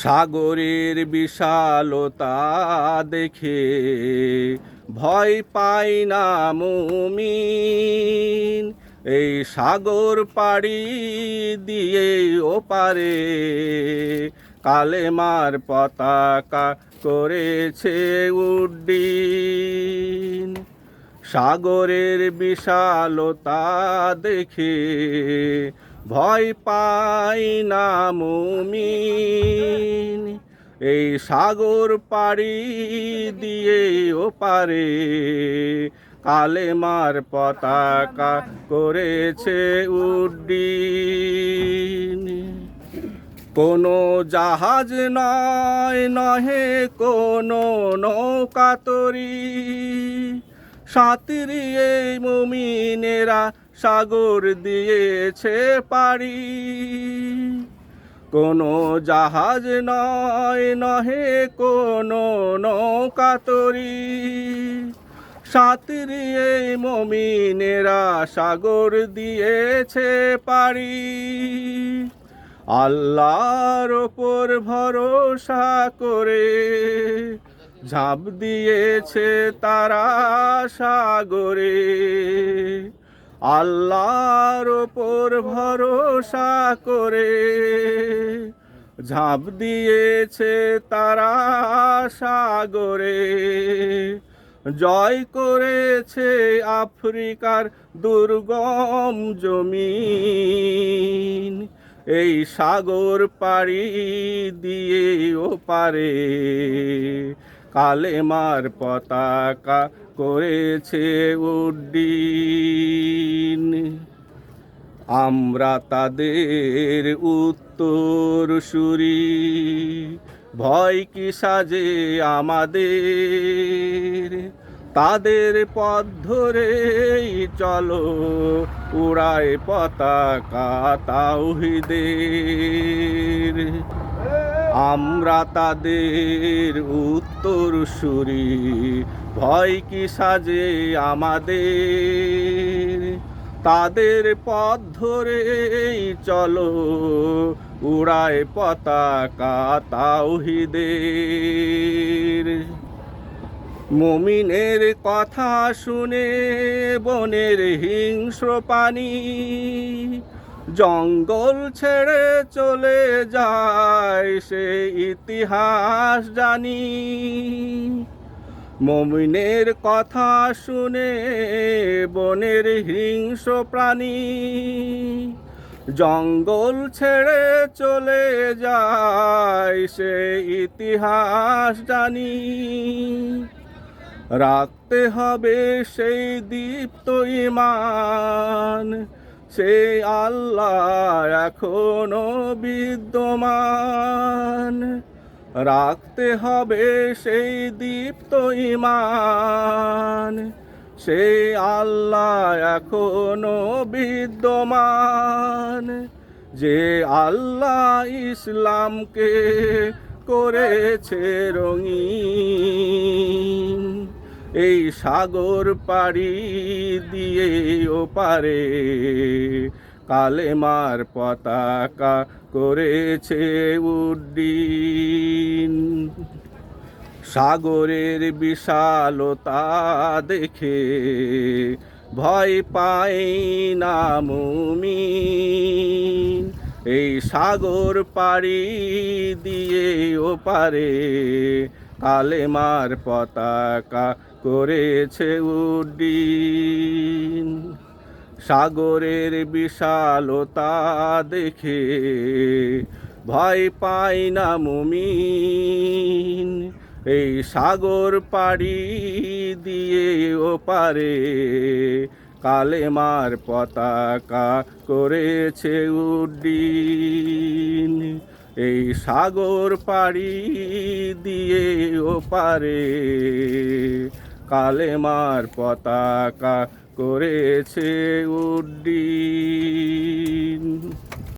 সাগরের বিশালতা দেখে ভয় পাই না মুমিন। এই সাগর পাড়ি দিয়ে ওপারে কালেমার পতাকা করেছে উড্ডিন। সাগরের বিশালতা দেখে ভয় পাই না মুমিন। এই সাগর পাড়ি দিয়ে ও ওপারে কালেমার পতাকা করেছে উড্ডিন। কোনো জাহাজ নয়, নহে কোনো নৌকা তরি। সাঁতরিয়ে মুমিনেরা সাগর দিয়েছে পাড়ি। কোনো জাহাজ নয়, নহে কোনো নৌকা তরি। সাঁতরিয়ে মমিনেরা সাগর দিয়েছে পাড়ি। আল্লাহর ওপর ভরসা করে ঝাঁপ দিয়েছে তারা সাগরে। আল্লাহর ওপর ভরসা করে। ঝাঁপ দিয়েছে তারা সাগরে। জয় করেছে আফ্রিকার দুর্গম জমিন। এই সাগর পাড়ি দিয়ে ওপারে। কালেমার পতাকা করেছে উড্ডিন। আমরা তাদের উত্তর সুরি। ভয় কি সাজে আমাদের? তাদের পথ ধরেই চলো, উড়ায় পতাকা তাওহিদের। আমরা তাদের উত্তর সুরি ভয় কি সাজে আমাদের? তাদের পথ ধরেই চলো, উড়ায় পতাকা তাওহিদের। মমিনের কথা শুনে বনের হিংস্র পানি জঙ্গল ছেড়ে চলে যায় সে ইতিহাস জানি। মমিনের কথা শুনে বনের হিংস প্রাণী জঙ্গল ছেড়ে চলে যায় সে ইতিহাস জানি। রাখতে হবে সেই দীপ্ত ইমান। সেই আল্লাহ এখনও বিদ্যমান। রাখতে হবে সেই দীপ্ত ইমান সেই আল্লাহ এখনও বিদ্যমান। যে আল্লাহ ইসলামকে করেছে রঙিন। এই সাগর পাড়ি দিয়ে ওপারে কালেমার পতাকা করেছে উড্ডিন। সাগরের বিশালতা দেখে ভয় পাই না মুমিন। এই সাগর পাড়ি দিয়ে ওপারে কালেমার পতাকা করেছে উড্ডিন। সাগরের বিশালতা দেখে ভয় পাই না মুমিন। এই সাগর পাড়ি দিয়ে ওপারে কালেমার পতাকা করেছে উড্ডিন। এই সাগর পাড়ি দিয়ে ও ওপারে কালেমার পতাকা করেছে উড্ডিন।